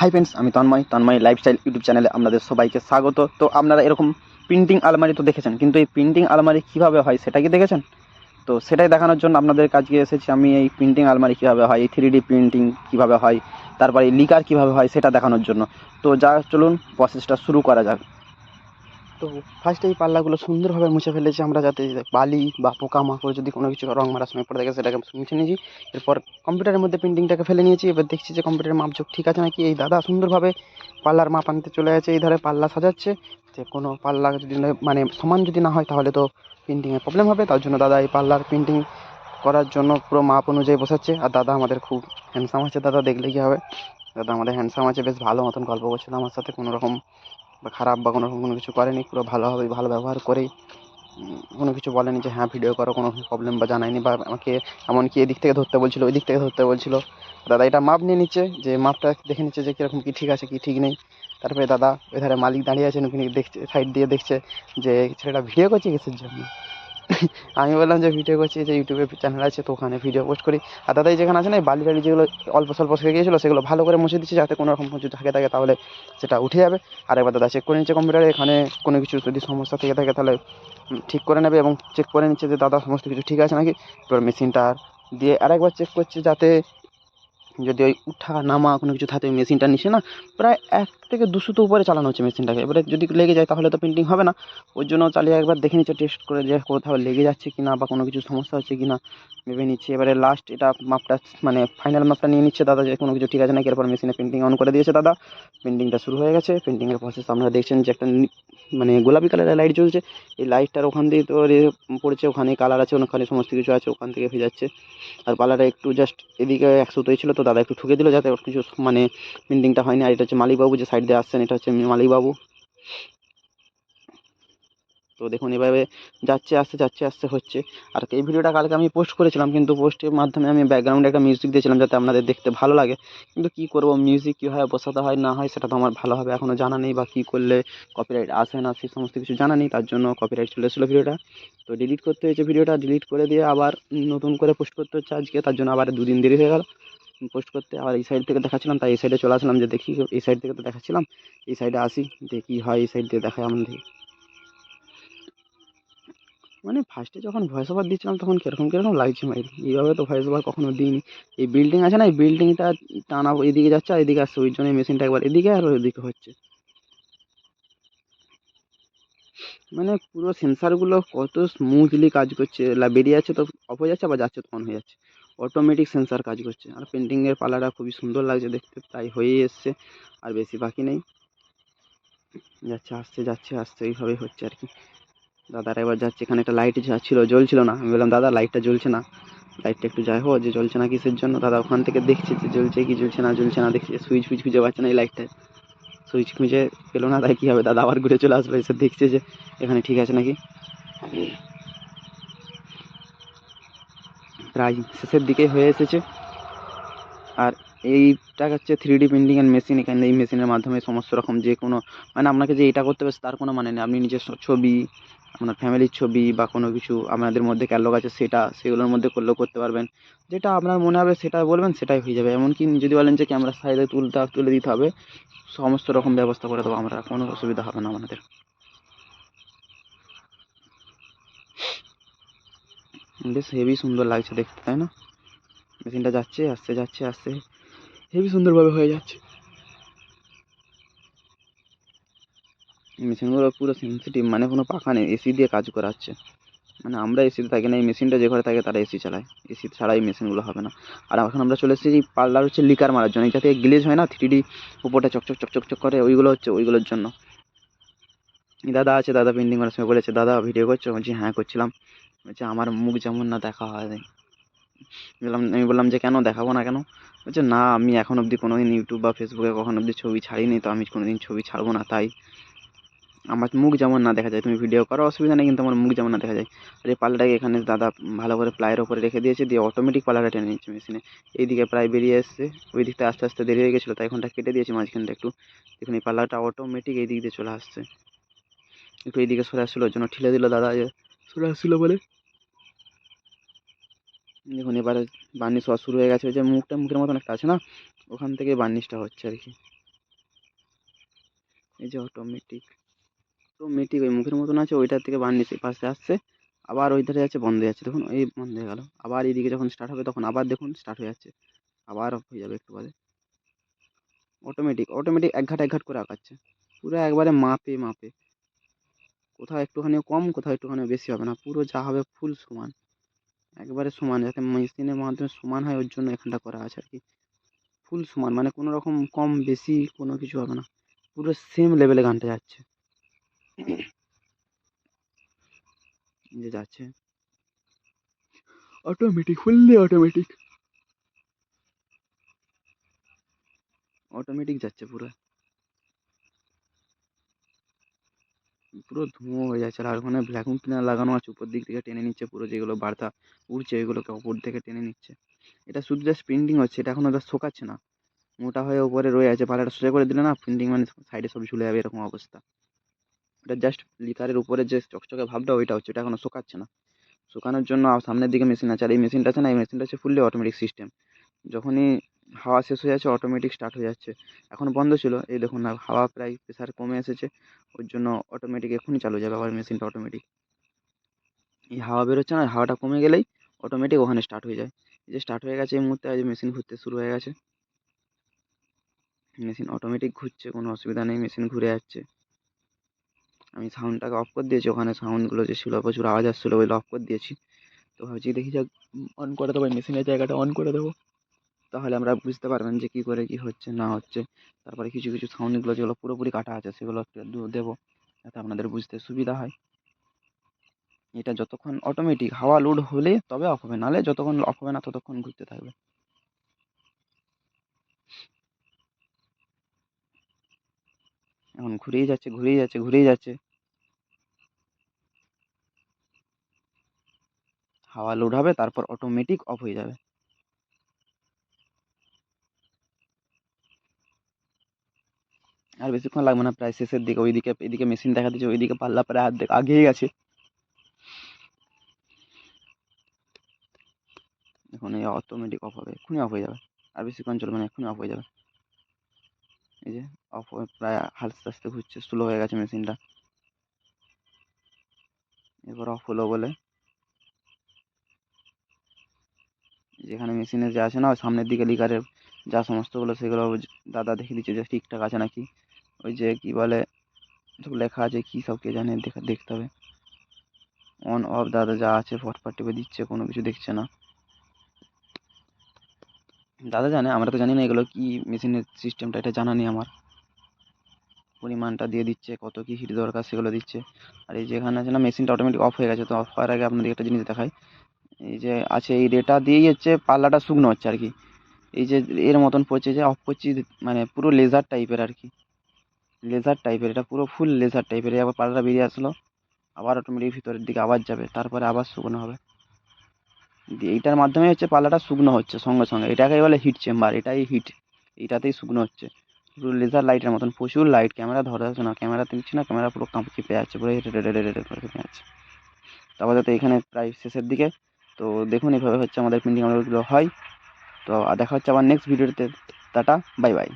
Hi friends আমি Tanmoy. Tanmoy lifestyle YouTube চ্যানেলে আপনাদের সবাইকে স্বাগত। তো আপনারা এরকম প্রিন্টিং আলমারি তো দেখেছেন, কিন্তু এই প্রিন্টিং আলমারি কীভাবে হয় সেটা কি দেখেছেন? তো সেটাই দেখানোর জন্য আপনাদের কাছে এসেছি আমি, এই প্রিন্টিং আলমারি কীভাবে হয়, এই থ্রি প্রিন্টিং কীভাবে হয়, তারপরে লিকার কীভাবে হয় সেটা দেখানোর জন্য। তো যা চলুন প্রসেসটা শুরু করা যাক। তো ফার্স্টে এই পাল্লাগুলো সুন্দরভাবে মুছে ফেলেছি আমরা যাতে বালি বা পোকামাকড় যদি কোনো কিছু রং মারার সময় পড়ে থাকে সেটাকে মুছে নিয়েছি। এরপর কম্পিউটারের মধ্যে প্রিন্টিংটাকে ফেলে নিয়েছি। এবার দেখছি যে কম্পিউটারের মাপঝোক ঠিক আছে নাকি? এই দাদা সুন্দরভাবে পাল্লার মাপ আনতে চলে গেছে। এই ধারে পাল্লা সাজাচ্ছে। যে কোনো পাল্লা যদি মানে সমান যদি না হয় তাহলে তো প্রিন্টিংয়ে প্রবলেম হবে। তার জন্য দাদা এই পাল্লার প্রিন্টিং করার জন্য পুরো মাপ অনুযায়ী বসাচ্ছে। আর দাদা আমাদের খুব হ্যান্ডসাম আছে। দাদা দেখলে কি হবে? দাদা আমাদের হ্যান্ডসাম আছে। বেশ ভালো মতন গল্প করছিল আমার সাথে। কোনো রকম বা খারাপ বা কোনো রকম কোনো কিছু করেনি, পুরো ভালোভাবে ভালো ব্যবহার করেই কোনো কিছু বলেনি যে হ্যাঁ ভিডিও করো, কোনো প্রবলেম বা জানায়নি বা আমাকে এমনকি এদিক থেকে ধরতে বলছিল ওই দিক থেকে ধরতে বলছিল। দাদা, এটা মাপ নিয়ে নিচ্ছে, যে মাপটা দেখে নিচ্ছে যে, কীরকম কী ঠিক আছে, কি ঠিক নেই। তারপরে দাদা, ওই ধারে মালিক দাঁড়িয়ে আছেন ওখানে দেখছে সাইড দিয়ে দেখছে যে, ছেলেটা ভিডিও করছে কিসের জন্য? আমি বললাম যে ভিডিও করছি, যে ইউটিউবে চ্যানেল আছে, তো ওখানে ভিডিও পোস্ট করি। আর দাদা এই যেখানে আছে না বালি টালি যেগুলো অল্প স্বল্প শুয়ে গিয়েছিল, সেগুলো ভালো করে মুছে দিচ্ছে যাতে কোনো রকম কিছু থাকে থাকে তাহলে সেটা উঠে যাবে। আর একবার দাদা চেক করে নিচ্ছে কম্পিউটারে এখানে কোনো কিছু যদি সমস্যা থেকে থাকে তাহলে ঠিক করে নেবে এবং চেক করে নিচ্ছে যে দাদা সমস্ত কিছু ঠিক আছে নাকি। এবার মেশিনটা দিয়ে আরেকবার চেক করছে যাতে যদি ওই উঠা নামা কোনো কিছু থাকে মেশিনটা নিচে না, প্রায় এক থেকে দুশো তো উপরে চালানো হচ্ছে মেশিনটাকে। এবারে যদি লেগে যায় তাহলে তো প্রিন্টিং হবে না। ওই জন্য চালিয়ে একবার দেখে নিচ্ছে টেস্ট করে যে কোথাও লেগে যাচ্ছে কি না বা কোনো কিছু সমস্যা হচ্ছে কি না ভেবে নিচ্ছে। এবারে লাস্ট এটা মাপটা মানে ফাইনাল মাপটা নিয়ে নিচ্ছে দাদা যে কোনো কিছু ঠিক আছে নাকি? এরপর মেশিনে প্রিন্টিং অন করে দিয়েছে দাদা। প্রিন্টিংটা শুরু হয়ে গেছে। প্রিন্টিংয়ের প্রসেস আপনারা দেখছেন যে একটা মানে গোলাপি কালারের লাইট জ্বলছে। এই লাইটটার ওখান দিয়ে তো পড়েছে, ওখানে কালার আছে, ওখানে সমস্ত কিছু আছে, ওখান থেকে হয়ে যাচ্ছে। আর পালাটা একটু জাস্ট এদিকে একশো ছিল তো দাদা একটু ঠুকে দিল যাতে কিছু মানে প্রিন্টিংটা হয়নি। আর এটা হচ্ছে মালিকবাবু যে সাইড দিয়ে আসছেন, এটা হচ্ছে মালিকবাবু। তো দেখুন, এভাবে যাচ্ছে আসতে যাচ্ছে আসতে হচ্ছে। আর এই ভিডিওটা কালকে আমি পোস্ট করেছিলাম, কিন্তু পোস্টের মাধ্যমে আমি ব্যাকগ্রাউন্ডে একটা মিউজিক দিয়েছিলাম, যাতে আপনাদের দেখতে ভালো লাগে। কিন্তু কি করব মিউজিক কীভাবে বসাতে হয়, না হয়, সেটা তো আমার ভালোভাবে এখনও জানা নেই, বা কী করলে কপিরাইট আসে না, সে সমস্ত কিছু জানা নেই, তার জন্য কপিরাইট চলে এসেছিল ভিডিওটা। তো ডিলিট করতে হয়েছে ভিডিওটা ডিলিট করে দিয়ে আবার নতুন করে পোস্ট করতে হচ্ছে আজকে, তার জন্য আবার দুদিন দেরি হয়ে গেল। পোস্ট করতে। আবার এই সাইড থেকে দেখাচ্ছিলাম, তাই এই সাইডে চলে আসলাম যে দেখি, এই সাইড থেকে তো দেখাচ্ছিলাম, এই সাইডে আসি, দেখি হয় এই সাইড দিয়ে দেখায় আমাদের। মানে ফার্স্টে যখন ভয়েস ওভার দিচ্ছিলাম তখন কীরকম কীরকম লাগছে মাইর এইভাবে তো ভয়েস ওভার কখনো দিইনি। এই বিল্ডিং আছে না, এই বিল্ডিংটা টানা এদিকে যাচ্ছে আর এদিকে আসছে, ওই জন্য মেশিনটা একবার এদিকে আর ওইদিকে হচ্ছে। মানে পুরো সেন্সারগুলো কত স্মুথলি কাজ করছে। বেরিয়ে যাচ্ছে তো অফ হয়ে যাচ্ছে আবার যাচ্ছে তো অন হয়ে যাচ্ছে। অটোমেটিক সেন্সার কাজ করছে। আর পেন্টিংয়ের পালাটা খুবই সুন্দর লাগছে দেখতে, তাই হয়েই এসছে, আর বেশি বাকি নেই। যাচ্ছে, আসছে যাচ্ছে, আসছে, এইভাবেই হচ্ছে আর কি। দাদার এবার যাচ্ছে, এখানে একটা লাইট ছিল, জ্বলছিল না। আমি বললাম, দাদা লাইটটা জ্বলছে না। লাইটটা একটু যাই হোক, যে জ্বলছে না কিসের জন্য? দাদা, ওখান থেকে দেখছে যে জ্বলছে কি জ্বলছে না জ্বলছে না, দেখছে। সুইচ ফুইচ খুঁজে পাচ্ছে না এই লাইটটা সুইচ খুঁজে পেল না, তাই কী হবে? দাদা আবার ঘুরে চলে আসবে, এসে দেখছে যে, এখানে ঠিক আছে নাকি? প্রায় শেষের দিকে হয়ে এসেছে। আর এইটা হচ্ছে থ্রি ডি প্রিন্টিংয়ের মেশিন এখানে, এই মেশিনের মাধ্যমে সমস্ত রকম যে কোনো মানে আপনাকে যে এটা করতে হবে তার কোনো মানে নেই। আপনি নিজের ছবি, আপনার ফ্যামিলির ছবি বা কোনো কিছু আপনাদের মধ্যে ক্যাটলগ আছে সেটা, সেগুলোর মধ্যে করলেও করতে পারবেন। যেটা আপনার মনে হবে সেটা বলবেন, সেটাই হয়ে যাবে। এমনকি যদি বলেন যে ক্যামেরার সাইডে তুলতে, তুলে দিতে হবে, সমস্ত রকম ব্যবস্থা করে দেবো আমরা, কোনো অসুবিধা হবে না আমাদের। বেশ হেভি সুন্দর লাগছে দেখতে, তাই না? মেশিনটা যাচ্ছে, আসছে যাচ্ছে, আসছে। হেভি সুন্দরভাবে হয়ে যাচ্ছে। মেশিনগুলো পুরো সেন্সিটিভ মানে কোনো পাখা নেই এসি দিয়ে কাজ করাচ্ছে। মানে আমরা এসিতে থাকি না, এই মেশিনটা যে ঘরে থাকে, তারা এসি চালায়। এসি ছাড়া এই মেশিনগুলো হবে না। আর এখন আমরা চলে এসেছি পার্লার হচ্ছে লিকার মারার জন্য। যাতে গ্লেজ হয় না থ্রি ডি উপরটা চকচক চকচক চক করে, ওইগুলো হচ্ছে ওইগুলোর জন্য। দাদা আছে, দাদা পেন্টিং করার সময় বলেছে, দাদা ভিডিও করছ? বলছি হ্যাঁ করছিলাম। বলছে, আমার মুখ যেমন না দেখা হয় বললাম, আমি বললাম যে, কেন দেখাবো না কেন? বলছে, না, আমি এখন অবধি কোনো দিন ইউটিউব বা ফেসবুকে কখন অবধি ছবি ছাড়িনি, তো আমি কোনো দিন ছবি ছাড়বো না, তাই। আমার মুখ যেমন না দেখা যায়, তুমি ভিডিও করো, অসুবিধা নেই, কিন্তু আমার মুখ যেমন না দেখা যায়। আর এই পাল্লাটাকে এখানে দাদা ভালো করে প্লাইয়ের ওপরে রেখে দিয়েছে, দিয়ে অটোমেটিক পাল্লাটা টেনে নিচ্ছে মেশিনে এইদিকে প্রায় বেরিয়ে এসছে, ওই দিকটা আস্তে আস্তে দেরি হয়ে গেছিল, তাই এখনটা কেটে দিয়েছি মাঝখানটা একটু। দেখুন, এই পাল্লাটা অটোমেটিক এই দিক দিয়ে চলে আসছে। একটু এইদিকে সরে আসছিল, ওর জন্য ঠেলে দিল দাদা সরে আসছিল বলে? দেখুন, এবারে বার্নিশ হওয়া শুরু হয়ে গেছে। ওই যে মুখটা, মুখের মতন একটা আছে না? ওখান থেকে বার্নিশটা হচ্ছে আর কি। এই যে অটোমেটিক অটোমেটিক ওই মুখের মতন আছে, ওইটার থেকে বার নিচে পাশে আসছে। আবার ওই ধারে যাচ্ছে বন্ধ হয়ে যাচ্ছে। দেখুন, এই বন্ধ হয়ে গেল। আবার এইদিকে যখন স্টার্ট হবে, তখন আবার দেখুন স্টার্ট হয়ে যাচ্ছে। আবার অফ হয়ে যাবে একটু বাদে। অটোমেটিক অটোমেটিক এক ঘাট এক ঘাট করে আঁকাচ্ছে পুরো একবারে মাপে মাপে। কোথাও একটুখানি কম, কোথাও একটুখানি বেশি হবে না। পুরো যা হবে ফুল সমান। একবারে সমান, যাতে মেশিনের মাধ্যমে সমান হয়, ওর জন্য এখানটা করা আছে আর কি। ফুল সমান মানে কোনো রকম কম, বেশি কোনো কিছু হবে না। পুরো সেম লেভেলে গানটা যাচ্ছে। যে যাচ্ছে। অটোমেটিক ফুললি অটোমেটিক অটোমেটিক যাচ্ছে পুরো। পুরো ধুঁয়ো হয়ে যাচ্ছে আর ওখানে ভ্যাকুম ক্লিনার লাগানো আছে, উপর দিক থেকে টেনে নিচ্ছে পুরো যেগুলো বার্তা উড়ছে ওইগুলোকে ওপর থেকে টেনে নিচ্ছে। এটা শুধু জাস্ট প্রিন্টিং হচ্ছে, এটা এখনও জাস্ট শোকাচ্ছে না। মোটা হয়ে উপরে রয়ে আছে পালাটা সোজা করে দিলে না প্রিন্টিং মানে সাইডে সব ঝুলে যাবে এরকম অবস্থা। এটা জাস্ট লিকারের উপরে যে চকচকে ভাবটা ওইটা হচ্ছে, এটা এখনও শোকাচ্ছে না। শুকানোর জন্য সামনের দিকে মেশিন আছে, আর এই মেশিনটা আছে না, এই মেশিনটা হচ্ছে ফুললি অটোমেটিক সিস্টেম যখনই হাওয়া শেষ হয়ে যাচ্ছে অটোমেটিক স্টার্ট হয়ে যাচ্ছে। এখন বন্ধ ছিল, এই দেখুন না হাওয়া প্রায় প্রেশার কমে এসেছে, ওর জন্য অটোমেটিক এখনই চালু যাবে আবার মেশিনটা অটোমেটিক এই হাওয়া বেরোচ্ছে না, হাওয়াটা কমে গেলেই অটোমেটিক ওখানে স্টার্ট হয়ে যায়। এই যে স্টার্ট হয়ে গেছে এই মুহূর্তে, আজ মেশিন ঘুরতে শুরু হয়ে গেছে। মেশিন অটোমেটিক ঘুরছে, কোনো অসুবিধা নেই মেশিন ঘুরে যাচ্ছে। আমি সাউন্ডটাকে অফ করে দিয়েছি, ওখানে সাউন্ডগুলো যে ছিল, প্রচুর আওয়াজ আসছিল ওইগুলো অফ করে দিয়েছি। তো ভাবছি দেখি যাক অন করে দেবো মেশিনের জায়গাটা অন করে দেবো। তাহলে আমরা বুঝতে পারবেন যে কী করে কী হচ্ছে, না হচ্ছে। তারপরে কিছু কিছু সাউন্ডগুলো যেগুলো পুরোপুরি কাটা আছে, সেগুলো একটু দেবো, যাতে আপনাদের বুঝতে সুবিধা হয়। এটা যতক্ষণ অটোমেটিক হাওয়া লোড হলে তবে অফ হবে, নাহলে যতক্ষণ অফ হবে না ততক্ষণ ঘুরতে থাকবে। এখন ঘুরেই যাচ্ছে ঘুরেই যাচ্ছে ঘুরেই যাচ্ছে। হাওয়া লোড হবে, তারপর অটোমেটিক অফ হয়ে যাবে। আর বেশিক্ষণ লাগবে না, প্রায় শেষের দিকে, ওইদিকে, এদিকে মেশিন দেখা দিচ্ছে, ওইদিকে পাল্লা প্রায় অর্ধেক আগেই গেছে। এখন এই অটোমেটিক অফ হবে, এক্ষুনি অফ হয়ে যাবে। আর বেশিক্ষণ চলবে না, এক্ষুনি অফ হয়ে যাবে। এই যে অফ প্রায় আস্তে আস্তে ঘুরছে স্লো হয়ে গেছে মেশিনটা এবার অফ হলো বলে। যেখানে মেশিনে যে আছে না সামনের দিকে লিকারের যা সমস্তগুলো, সেগুলো দাদা দেখে দিচ্ছে যে ঠিকঠাক আছে নাকি। ওই যে কী বলে, সব লেখা আছে, কী সব কে জানে দেখা, দেখতে হবে। অন অফ দাদা যা আছে, ফটফট টিপে দিচ্ছে, কোনো কিছু দেখছে না। দাদা জানে, আমরা তো জানি না এগুলো কী মেশিনের সিস্টেমটা এটা জানা নেই আমার। পরিমাণটা দিয়ে দিচ্ছে, কত কী হিট দরকার সেগুলো দিচ্ছে। আর এই যেখানে আছে না, মেশিনটা অটোমেটিক অফ হয়ে গেছে, তো অফ হওয়ার আগে আপনাদের একটা জিনিস দেখাই। এই যে আছে, এই রেটা দিয়েই হচ্ছে, পাল্লাটা শুকনো হচ্ছে আর কি। এই যে এর মতন পড়ছে যে অফ করছি মানে পুরো লেজার টাইপের আর কি। লেজার টাইপের এটা পুরো ফুল লেজার টাইপের আবার পাল্লাটা বেরিয়ে আসলো, আবার অটোমেটিক ভিতরের দিকে আবার যাবে, তারপরে আবার শুকনো হবে। এইটার মাধ্যমে হচ্ছে পাল্লাটা শুকনো হচ্ছে সঙ্গে সঙ্গে। এটাকে বলে হিট চেম্বার এটাই হিট এইটাতেই শুকনো হচ্ছে। পুরো লেজার লাইটের মতন, প্রচুর লাইট ক্যামেরা ধরা যাচ্ছে না ক্যামেরা দিচ্ছি না ক্যামেরা পুরো কাঁপ কেঁপে যাচ্ছে পুরো করে কেঁপে যাচ্ছে তারপর যাতে এখানে প্রায় শেষের দিকে, তো দেখুন এইভাবে হচ্ছে আমাদের প্রিন্টিং অর্ডারগুলো হয়। তো দেখা হচ্ছে আবার নেক্সট ভিডিওতে টাটা বাই বাই